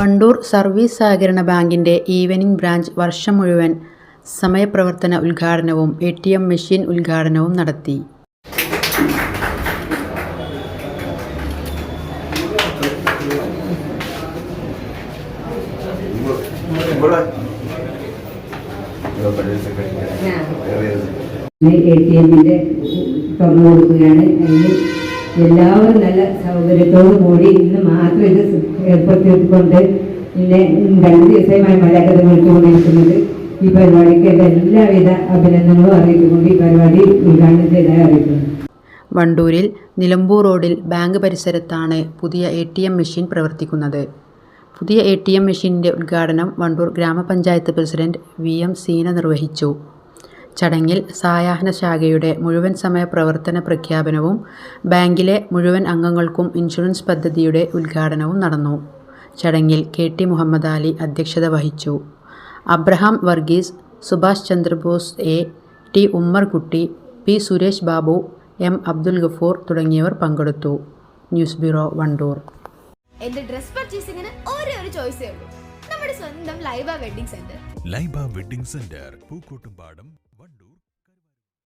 Wandoor service സഹകരണ ബാങ്കിന്റെ evening branch വർഷം മുഴുവൻ സമയപ്രവർത്തന ഉദ്ഘാടനവും എ ടി എം മെഷീൻ ഉദ്ഘാടനവും നടത്തി. എല്ലാവരും നല്ല സൗകര്യത്തോടു കൂടി ഇന്ന് മാത്രം ഏർപ്പെടുത്തിക്കൊണ്ട് പിന്നെ രണ്ട് ദിവസമായി മലയാളത്തിൽ വിളിച്ചുകൊണ്ടിരിക്കുന്നത്. ഈ പരിപാടിക്ക് എല്ലാവിധ അഭിനന്ദനങ്ങളും അറിയിച്ചുകൊണ്ട് ഈ പരിപാടി ഉദ്ഘാടനം ചെയ്തതായി അറിയിക്കുന്നു. വണ്ടൂരിൽ നിലമ്പൂർ റോഡിൽ ബാങ്ക് പരിസരത്താണ് പുതിയ എ ടി എം മെഷീൻ പ്രവർത്തിക്കുന്നത്. പുതിയ എ ടി എം മെഷീനിന്റെ ഉദ്ഘാടനം വണ്ടൂർ ഗ്രാമപഞ്ചായത്ത് പ്രസിഡന്റ് വി എം സീന നിർവഹിച്ചു. ചടങ്ങിൽ സായാഹ്ന ശാഖയുടെ മുഴുവൻ സമയ പ്രവർത്തന പ്രഖ്യാപനവും ബാങ്കിലെ മുഴുവൻ അംഗങ്ങൾക്കും ഇൻഷുറൻസ് പദ്ധതിയുടെ ഉദ്ഘാടനവും നടന്നു. ചടങ്ങിൽ കെ ടി മുഹമ്മദ് അലി അധ്യക്ഷത വഹിച്ചു. Abraham Varghese Subhash Chandrabose A T Ummerkutty P Suresh Babu M Abdul Gafoor തുടങ്ങിയവർ പങ്കെടുത്തു. News bureau Wandoor. എന്റെ ഡ്രസ് പർച്ചേസിംഗിന് ഒരേ ഒരു ചോയ്സേ ഉള്ളൂ. നമ്മുടെ സ്വന്തം Laiba wedding centre. Laiba wedding centre Pookkottumpadam